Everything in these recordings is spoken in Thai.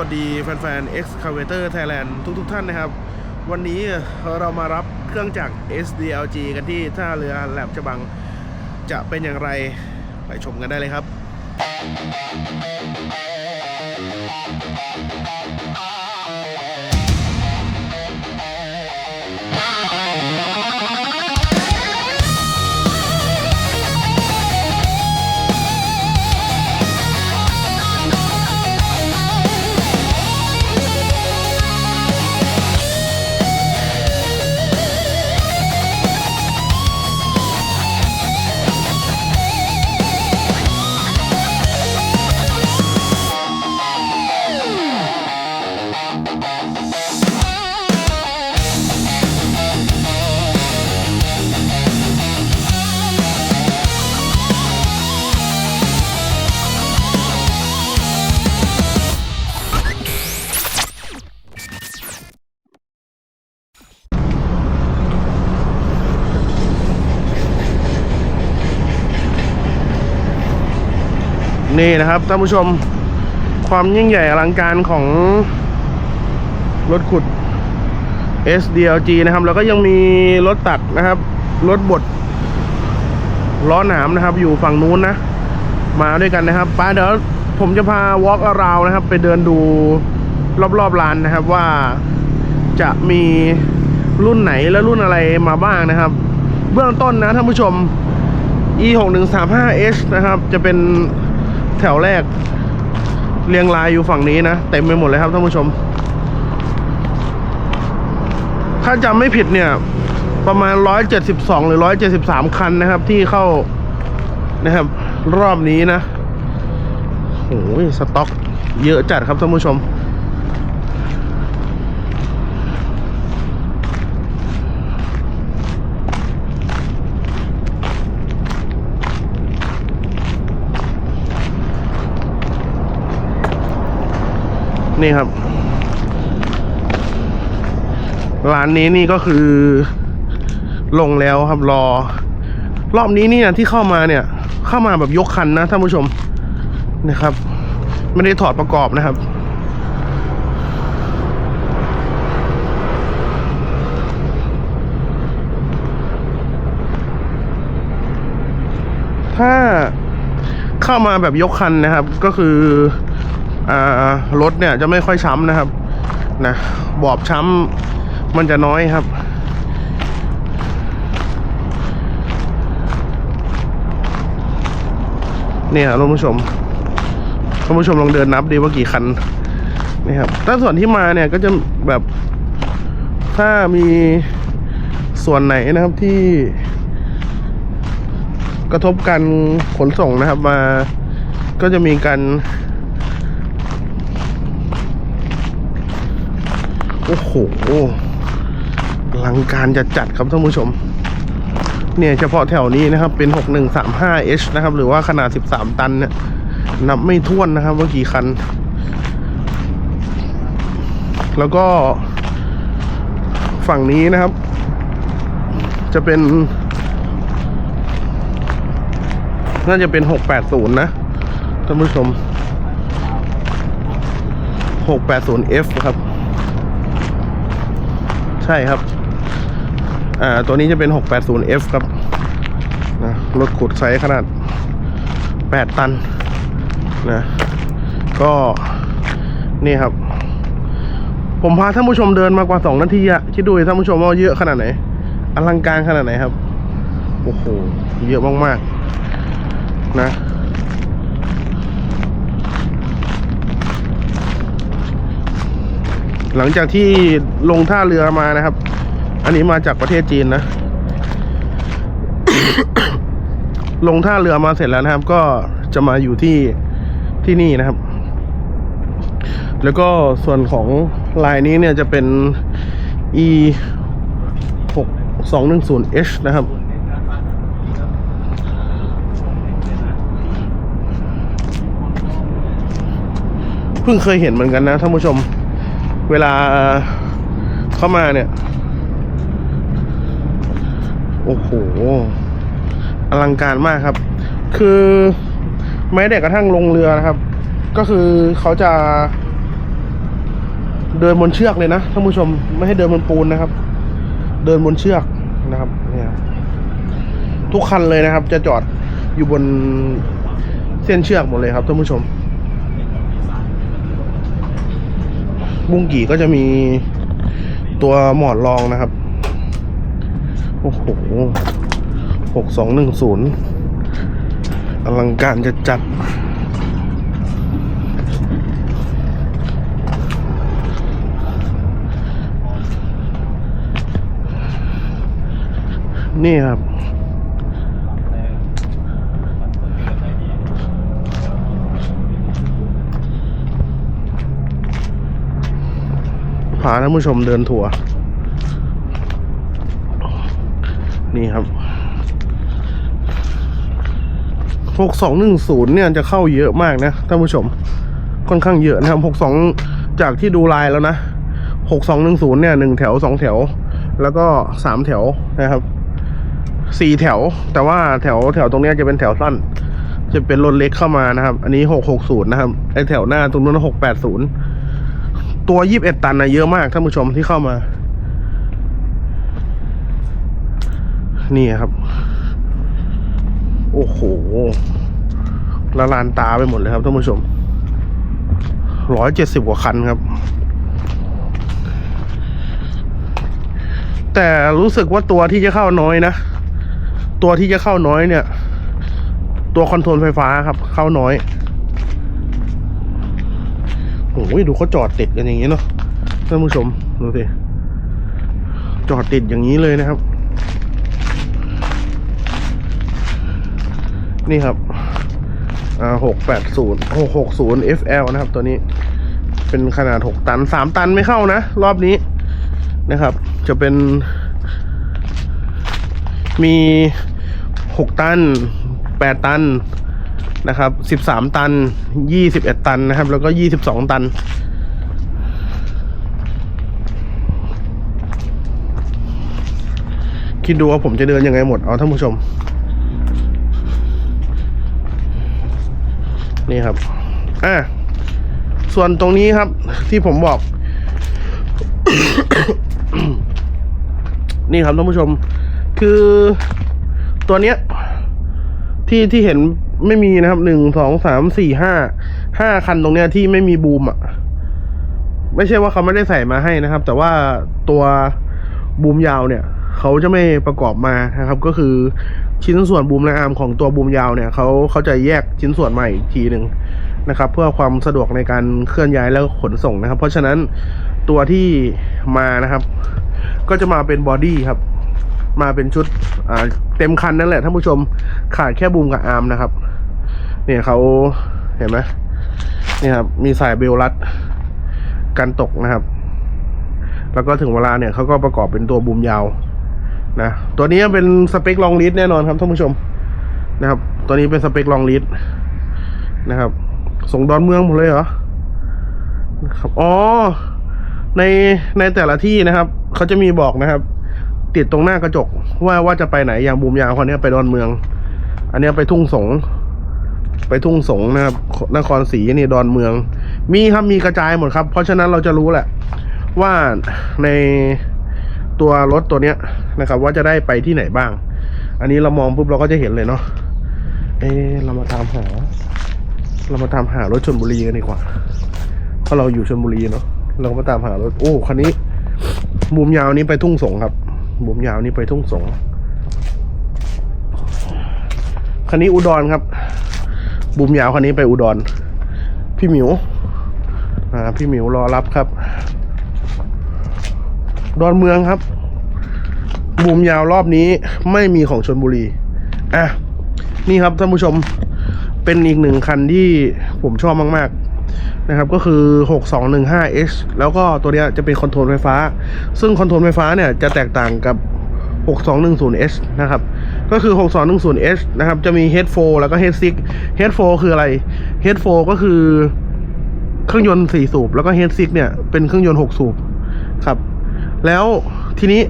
วัสดีแฟนๆ Excavator Thailand ทุกๆทท่านนะครับ วันนี้เรามารับเครื่องจักร SDLG กันที่ท่าเรือแหลมฉบังจะเป็นอย่างไรไปชมกันได้เลยครับ นี่นะครับท่านผู้ชมความยิ่งใหญ่อลังการของรถขุด SDLG นะครับ แล้วก็ยังมีรถตักนะครับ รถบดล้อหนามนะครับ อยู่ฝั่งนู้นนะ มาด้วยกันนะครับป้าเดี๋ยวผมจะพา walk around นะครับ ไปเดินดูรอบๆร้านนะครับว่าจะมีรุ่นไหนและรุ่นอะไรมาบ้างนะครับ เบื้องต้นนะท่านผู้ชม e 6 1 3 5 h นะครับ จะเป็น แถวแรก เรียงรายอยู่ฝั่งนี้นะเต็มไปหมดเลยครับท่านผู้ชม ถ้าจำไม่ผิดเนี่ย ประมาณ 172 หรือ 173 คันนะครับ ที่เข้านะครับ รอบนี้นะโอ้ยสต็อก เยอะจัดครับท่านผู้ชม นี่ครับ ร้านนี้นี่ก็คือ ลงแล้วครับรอ รอบนี้เนี่ยที่เข้ามาเนี่ย เข้ามาแบบยกคันนะท่านผู้ชมนะครับ ไม่ได้ถอดประกอบนะครับถ้าเข้ามาแบบยกคันนะครับ ก็คือ รถเนี่ยจะไม่ค่อยช้ำนะครับนะบอบช้ำมันจะน้อยครับเนี่ยครับท่านผู้ชมท่านผู้ชมลองเดินนับดีว่ากี่คันนี่ครับถ้าส่วนที่มาเนี่ยก็จะแบบถ้ามีส่วนไหนนะครับที่กระทบการขนส่งนะครับมาก็จะมีการ โอ้โหอลังการจะจัดครับท่านผู้ชม เนี่ยเฉพาะแถวนี้นะครับเป็น 6135H นะครับ หรือว่าขนาด 13 ตันเนี่ยนับไม่ถ้วนนะครับว่ากี่คัน แล้วก็ฝั่งนี้นะครับ จะเป็น น่าจะเป็น 680 นะท่านผู้ชม 680F ครับ ใช่ครับ อ่า ตัวนี้จะเป็น 680F ครับนะรถขุดไซส์ขนาด 8 ตันนะ ก็นี่ครับ ผมพาท่านผู้ชมเดินมากว่า 2 นาทีอะคิดดูท่านผู้ชมว่าเยอะขนาดไหน อลังการขนาดไหนครับ โอ้โห เยอะมาก ๆ นะ หลังจากที่ลงท่าเรือมานะครับ อันนี้มาจากประเทศจีนนะ ลงท่าเรือมาเสร็จแล้วนะครับ ก็จะมาอยู่ที่ที่นี่นะครับ แล้วก็ส่วนของลายนี้เนี่ยจะเป็น e 6 2 1 0 h นะครับ เพิ่งเคยเห็นเหมือนกันนะท่านผู้ชม เวลาเข้ามาเนี่ย โอ้โห อลังการมากครับ คือแม้แต่กระทั่งลงเรือนะครับ ก็คือเขาจะ เดินบนเชือกเลยนะท่านผู้ชมไม่ให้เดินบนปูนนะครับ เดินบนเชือกนะครับเนี่ยทุกคันเลยนะครับ จะจอดอยู่บนเส้นเชือกหมดเลยครับท่านผู้ชม บุ้งกี่ก็จะมีตัวหมอนรองนะครับ โอ้โหหกสองหนึ่งศูนย์อลังการจะจัด นี่ครับาท่านผู้ชมเดินทัวร์นี่ครับหกสองหนึ่งศูนย์เนี่ยจะเข้าเยอะมากนะท่านผู้ชม ค่อนข้างเยอะนะครับหกสองจากที่ดูลายแล้วนะหกสองหนึ่งศูนย์เนี่ยหนึ่งแถวสองแถว แล้วก็สามแถวนะครับสี่แถว แต่ว่าแถวแถวตรงนี้จะเป็นแถวสั้น จะเป็นรถเล็กเข้ามานะครับ อันนี้หกหกศูนย์นะครับไอแถวหน้าตรงนู้นหกแปดศูนย์ ตัวยี่บเอ็ดตันนะเยอะมากท่านผู้ชมที่เข้ามา นี่ครับ โอ้โหละลานตาไปหมดเลยครับท่านผู้ชมร้อยเจ็ดสิบกว่าคันครับ แต่รู้สึกว่าตัวที่จะเข้าน้อยนะ ตัวที่จะเข้าน้อยเนี่ย ตัวคอนโทรลไฟฟ้าครับ เข้าน้อย โอ้ยดูเขาจอดติดกันอย่างนี้เนาะท่านผู้ชมดูสิจอดติดอย่างนี้เลยนะครับ นี่ครับอ่าหกแปดศูนย์หกหกศูนย์ FL นะครับ ตัวนี้เป็นขนาดหกตันสามตันไม่เข้านะ รอบนี้นะครับ จะเป็น มีหกตันแปดตัน นะครับ 13 ตัน 21 ตันนะครับ แล้วก็ 22 ตัน คิดดูว่าผมจะเดินยังไงหมด เอาท่านผู้ชม นี่ครับ อะ ส่วนตรงนี้ครับที่ผมบอก นี่ครับท่านผู้ชม คือตัวเนี้ยที่ที่เห็น ไม่มีนะครับหนึ่งสองสามสี่ห้าห้าคันตรงเนี้ยที่ไม่มีบูมอะ ไม่ใช่ว่าเขาไม่ได้ใส่มาให้นะครับ แต่ว่าตัวบูมยาวเนี่ย เขาจะไม่ประกอบมานะครับ ก็คือชิ้นส่วนบูมและอาร์มของตัวบูมยาวเนี่ยเขาเขาจะแยกชิ้นส่วนใหม่อีกทีหนึ่งนะครับ เพื่อความสะดวกในการเคลื่อนย้ายแล้วขนส่งนะครับ เพราะฉะนั้นตัวที่มานะครับ ก็จะมาเป็นบอดี้ครับ มาเป็นชุดอ่าเต็มคันนั่นแหละท่านผู้ชมขาดแค่บูมกับอาร์มนะครับ เนี่ยเขาเห็นไหมนี่ครับมีสายเบลลัดกันตกนะครับ แล้วก็ถึงเวลาเนี่ยเขาก็ประกอบเป็นตัวบูมยาวนะตัวนี้เป็นสเปคลองลิดแน่นอนครับท่านผู้ชมนะครับ ตัวนี้เป็นสเปคลองลิดนะครับ ส่งดอนเมืองหมดเลยเหรอครับอ๋อในในแต่ละที่นะครับเขาจะมีบอกนะครับ ติดตรงหน้ากระจก ว่าว่าจะไปไหนอย่างบูมยาวคนนี้ไปดอนเมือง อันนี้ไปทุ่งสง ไปทุ่งสงนะครับ นครศรีนี่ดอนเมือง มีครับมีกระจายหมดครับ เพราะฉะนั้นเราจะรู้แหละ ว่าในตัวรถตัวเนี้ยนะครับ ว่าจะได้ไปที่ไหนบ้าง อันนี้เรามองปุ๊บเราก็จะเห็นเลยเนาะเอะเรามาตามหา เรามาตามหารถชนบุรีกันดีกว่าเพราะเราอยู่ชนบุรีเนาะเราก็มาตามหารถโอ้คันนี้บูมยาวนี้ไปทุ่งสงครับ บูมยาวนี้ไปทุ่งสงคันนี้อุดรครับบูมยาวคันนี้ไปอุดร พี่หมิวอ่าพี่หมิวรอรับครับ ดอนเมืองครับบูมยาวรอบนี้ไม่มีของชนบุรีอะนี่ครับท่านผู้ชมเป็นอีกหนึ่งคันที่ผมชอบมาก ๆ นะครับก็คือ 6215H แล้วก็ตัวนี้จะเป็นคอนโทรลไฟฟ้า ซึ่งคอนโทรลไฟฟ้าเนี่ยจะแตกต่างกับ 6210H นะครับก็คือ 6210H นะครับจะมี Head 4แล้วก็ Head 6 Head 4คืออะไร Head 4ก็คือเครื่องยนต์ 4 สูบ แล้วก็ Head 6เนี่ยเป็นเครื่องยนต์ 6 สูบครับแล้วทีนี้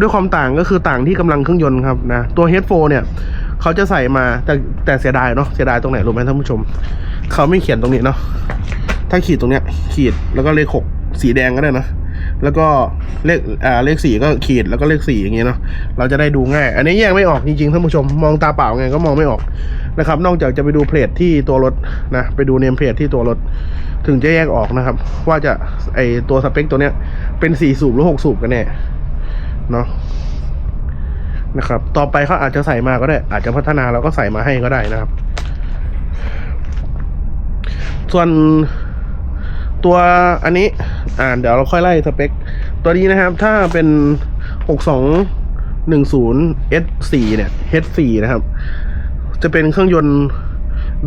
ด้วยความต่างก็คือต่างที่กำลังเครื่องยนต์ครับนะตัว Head 4เนี่ยเขาจะใส่มาแต่แต่เสียดายเนาะเสียดายตรงไหนรู้ไหมท่านผู้ชม เขาไม่เขียนตรงนี้เนาะถ้าขีดตรงเนี้ย ขีดแล้วก็เลขหกสีแดงก็ได้นะแล้วก็เลขอ่าเลขสี่ก็ขีดแล้วก็เลขสี่อย่างเงี้ยเนาะเราจะได้ดูง่าย อันนี้แยกไม่ออกจริงๆท่านผู้ชมมองตาเปล่าไงก็มองไม่ออกนะครับ นอกจากจะไปดูเพลทที่ตัวรถนะไปดูเนมเพลทที่ตัวรถ ถึงจะแยกออกนะครับ ว่าจะไอตัวสเปคตัวเนี้ยเป็นสี่สูบหรือหกสูบกันแน่เนาะนะครับ ต่อไปเขาอาจจะใส่มาก็ได้ อาจจะพัฒนาแล้วก็ใส่มาให้ก็ได้นะครับ ส่วนตัวอันนี้ อ่าเดี๋ยวเราค่อยไล่สเปค ตัวนี้นะครับ ถ้าเป็น 6210 S4 เนี่ย H4 นะครับ จะเป็นเครื่องยนต์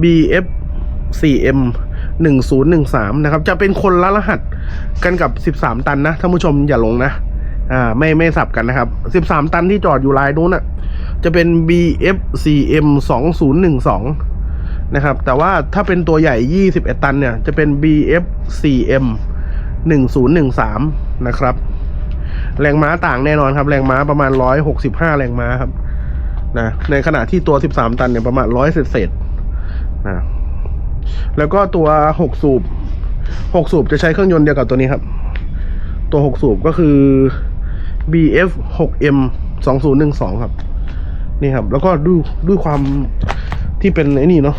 BF 4M 1013 นะครับ จะเป็นคนละรหัสกันกับ 13 ตันนะท่านผู้ชมอย่าหลงนะ อ่า ไม่ไม่สับกันนะครับ 13 ตันที่จอดอยู่ลายนู้นอะ จะเป็น BF 4M 2012 นะครับ แต่ว่าถ้าเป็นตัวใหญ่ 21 ตันเนี่ย จะเป็น BF 4M 1013 นะครับ แรงม้าต่างแน่นอนครับ แรงม้าประมาณ 165 แรงม้าครับ นะ ในขณะที่ตัว 13 ตันเนี่ยประมาณ 100 เศษเศษนะ แล้วก็ตัว 6 สูบ 6 สูบจะใช้เครื่องยนต์เดียวกับตัวนี้ครับ ตัว 6 สูบก็คือ BF 6M 2012 ครับ นี่ครับ แล้วก็ดูด้วยความ ที่เป็นไอ้นี่เนาะ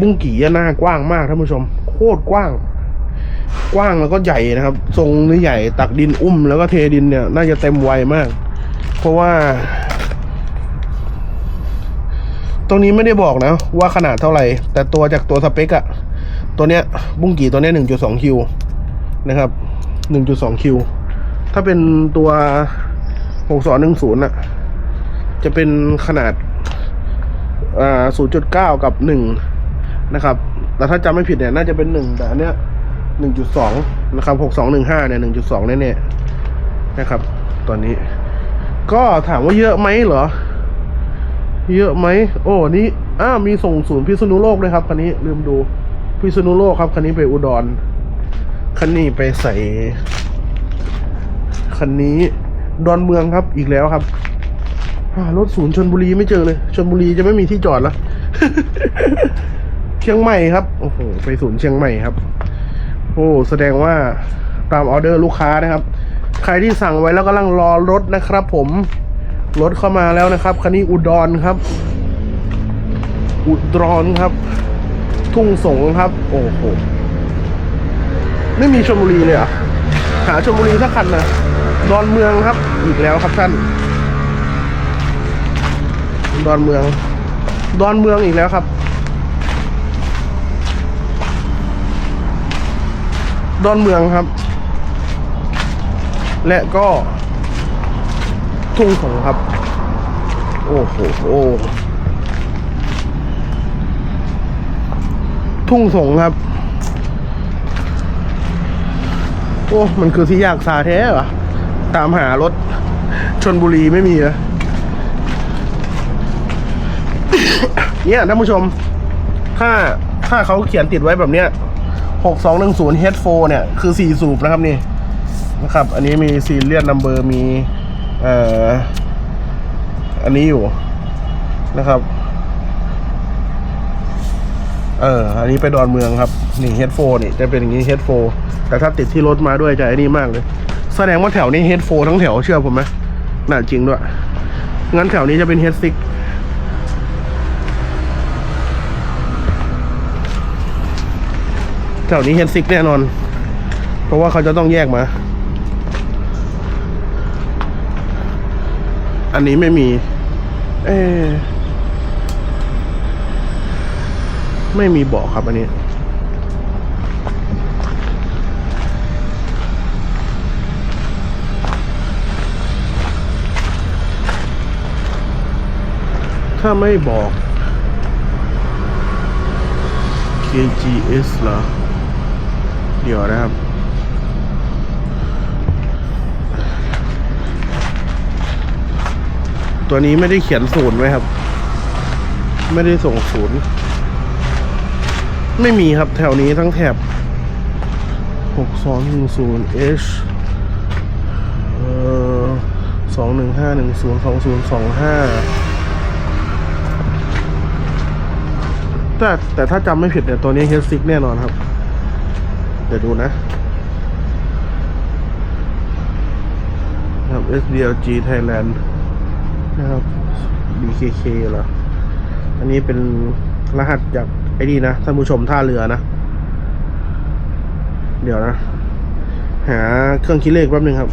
บุ้งกี่หน้ากว้างมากท่านผู้ชม โคตรกว้าง กว้างแล้วก็ใหญ่นะครับ ทรงนี่ใหญ่ตักดินอุ้มแล้วก็เทดินเนี่ย น่าจะเต็มวัยมาก เพราะว่า ตรงนี้ไม่ได้บอกนะ ว่าขนาดเท่าไหร่ แต่ตัวจากตัวสเปกอะตัวเนี้ย บุ้งกี่ตัวเนี้ยหนึ่งจุดสองคิวนะครับหนึ่งจุดสองคิวถ้าเป็นตัวหกสองหนึ่งศูนย์อะจะเป็นขนาด อ่าศูนย์จุดเก้ากับหนึ่งนะครับ แต่ถ้าจำไม่ผิดเนี่ยน่าจะเป็นหนึ่งแต่อันเนี้ยหนึ่งจุดสองนะครับหกสองหนึ่งห้าเนี่ยหนึ่งจุดสองแน่ๆนะครับ ตอนนี้ ก็ถามว่าเยอะไหมเหรอ เยอะไหม โอ้นี่อ้ามีส่งศูนย์พิษณุโลกด้วยครับคันนี้ลืมดูพิษณุโลกครับคันนี้ไปอุดรคันนี้ไปใส่คันนี้ดอนเมืองครับอีกแล้วครับ รถศูนย์ชนบุรีไม่เจอเลยชนบุรีจะไม่มีที่จอดแล้วเชียงใหม่ครับโอ้โหไปศูนย์เชียงใหม่ครับ โอ้แสดงว่าตามออเดอร์ลูกค้านะครับ ใครที่สั่งไว้แล้วกำลังรอรถนะครับ ผมรถเข้ามาแล้วนะครับคันนี้อุดรครับ อุดรครับ ทุ่งสงครับ โอ้โหไม่มีชลบุรีเลยอะหาชลบุรีสักคันนะดอนเมืองครับ อีกแล้วครับท่าน ดอนเมือง ดอนเมืองอีกแล้วครับ ดอนเมืองครับ และก็ทุ่งสงครับ โอ้โหโอ้ทุ่งสงครับ โอ้ มันคือที่ยากซาแท้เหรอ ตามหารถชนบุรีไม่มีเหรอ เนี่ยท่านผู้ชม ถ้าถ้าเขาเขียนติดไว้แบบเนี้ยหกสองหนึ่งศูนย์ H4 เนี่ยคือสี่สูบนะครับนี่นะครับ อันนี้มีซีเรียสนัมเบอร์มีเอ่ออันนี้อยู่นะครับ เอออันนี้ไปดอนเมืองครับ นี่ H4 นี่จะเป็นอย่างนี้ H4 แต่ถ้าติดที่รถมาด้วยจะไอ้นี่มากเลย แสดงว่าแถวนี้ H4 ทั้งแถวเชื่อผมไหมน่าจริงด้วย งั้นแถวนี้จะเป็น H6 แถวนี้เฮดซิกแน่นอน เพราะว่าเขาจะต้องแยกมา อันนี้ไม่มี เอไม่มีเบอกครับอันนี้ ถ้าไม่บอก KGS เหรอ เดี๋ยวนะครับ ตัวนี้ไม่ได้เขียนศูนย์ไว้ครับ ไม่ได้ส่งศูนย์ ไม่มีครับแถวนี้ทั้งแถบ6210 H เอ่อ21510 2025แต่แต่ถ้าจำไม่ผิดเนี่ยตัวนี้เฮดซิกแน่นอนครับ ดี๋ยวดูนะนะครับ SDLG Thailand นะครับ BKK เหรอ อันนี้เป็นรหัสจากไอ้นี่นะท่านผู้ชมท่าเรือนะ เดี๋ยวนะ หาเครื่องคิดเลขแป๊บนึงครับ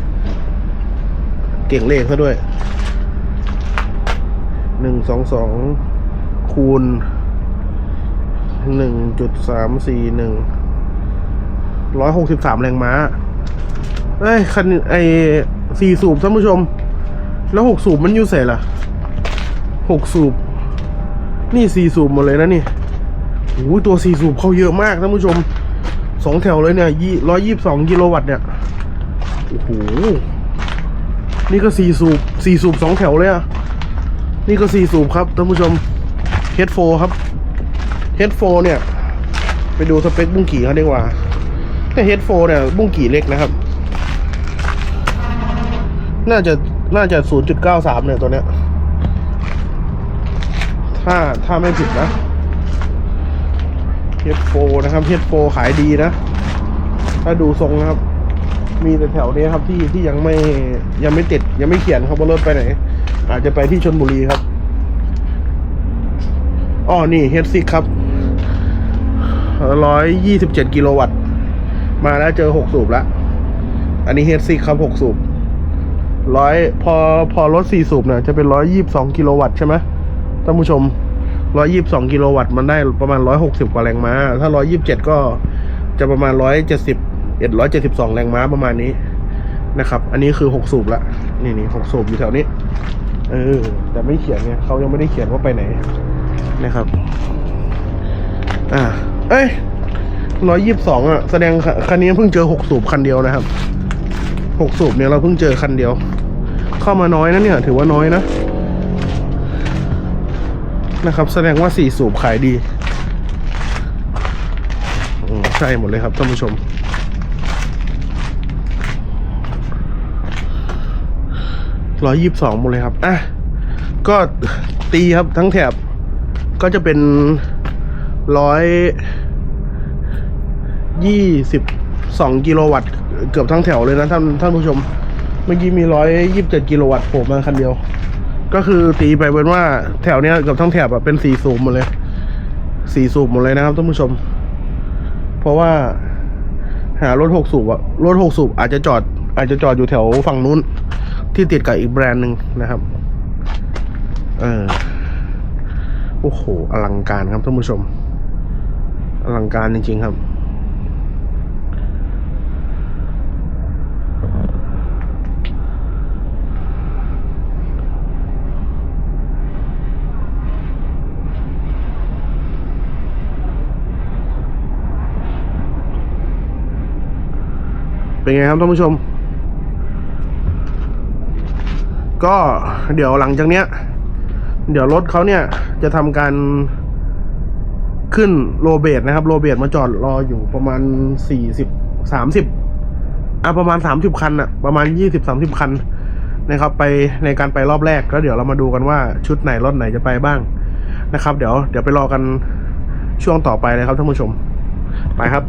เก่งเลขซะด้วย หนึ่งสองสองคูณหนึ่งจุดสามสี่หนึ่ง ร้อยหกสิบสามแรงม้าเอ้ยคันไอสี่สูบท่านผู้ชม แล้วหกสูบมันอยู่ใส่ล่ะหกสูบ นี่สี่สูบหมดเลยนะนี่โอ้ยตัวสี่สูบเขาเยอะมากท่านผู้ชมสองแถวเลยเนี่ยยี่ร้อยยี่สิบสองกิโลวัตต์เนี่ยโอ้โหนี่ก็สี่สูบสี่สูบสองแถวเลยอะนี่ก็สี่สูบครับท่านผู้ชม H4 ครับ H4 เนี่ย ไปดูสเปคบุ้งกี่เขาดีกว่า แต่ H4 เนี่ยบุ้งกี่เล็กนะครับ น่าจะน่าจะ 0.93 เนี่ยตัวเนี้ย ถ้าถ้าไม่ผิดนะ H4 นะครับ H4 ขายดีนะ ถ้าดูทรงนะครับ มีแต่แถวนี้ครับที่ที่ยังไม่ยังไม่ติด ยังไม่เขียนครับว่ารถไปไหน อาจจะไปที่ชนบุรีครับอ๋อนี่ H6 ครับร้อยยี่สิบเจ็ดกิโลวัตต์ มาแล้วเจอหกสูบแล้วอันนี้ H6 ครับหกสูบร้อยพอพอรถสี่สูบเนี่ยจะเป็นร้อยยี่สิบสองกิโลวัตต์ใช่ไหมท่านผู้ชมร้อยยี่สิบสองกิโลวัตต์มันได้ประมาณร้อยหกสิบกว่าแรงม้า ถ้าร้อยยี่สิบเจ็ดก็จะประมาณร้อยเจ็ดสิบเอ็ดร้อยเจ็ดสิบสองแรงม้าประมาณนี้นะครับ อันนี้คือหกสูบละนี่นี่หกสูบอยู่แถวนี้ เออ แต่ไม่เขียนไงเขายังไม่ได้เขียนว่าไปไหนนะครับ อ่า เอ้ย ร้อยยี่สิบสองอะ แสดงคันนี้เพิ่งเจอหกสูบคันเดียวนะครับหกสูบเนี่ยเราเพิ่งเจอคันเดียว เข้ามาน้อยนะเนี่ย ถือว่าน้อยนะนะครับ แสดงว่าสี่สูบขายดีอืมใช่หมดเลยครับท่านผู้ชม ร้อยยี่สิบสองหมดเลยครับ อะ ก็ตีครับทั้งแถบ ก็จะเป็นร้อย ยี่สิบสองกิโลวัตต์เกือบทั้งแถวเลยนะท่านท่านผู้ชม เมื่อกี้มีร้อยยี่สิบเจ็ดกิโลวัตต์โผล่มาคันเดียว ก็คือตีไปเป็นว่าแถวเนี้ยเกือบทั้งแถบอะเป็นสี่สูบหมดเลยสี่สูบหมดเลยนะครับท่านผู้ชม เพราะว่าหารถหกสูบอะรถหกสูบอาจจะจอด อาจจะจอดอยู่แถวฝั่งนู้น ที่ติดกับอีกแบรนด์หนึ่งนะครับ เออโอ้โห อลังการครับท่านผู้ชม อลังการจริง ๆ ครับ เป็นไงครับท่านผู้ชม ก็เดี๋ยวหลังจากเนี้ย เดี๋ยวรถเขาเนี่ยจะทำการขึ้นโรเบตนะครับ โรเบตมาจอดรออยู่ประมาณสี่สิบสามสิบอะประมาณสามสิบคันอะประมาณยี่สิบสามสิบคันนะครับไปในการไปรอบแรกแล้วเดี๋ยวเรามาดูกันว่าชุดไหนรถไหนจะไปบ้างนะครับ เดี๋ยวเดี๋ยวไปรอกันช่วงต่อไปเลยครับท่านผู้ชม ไปครับ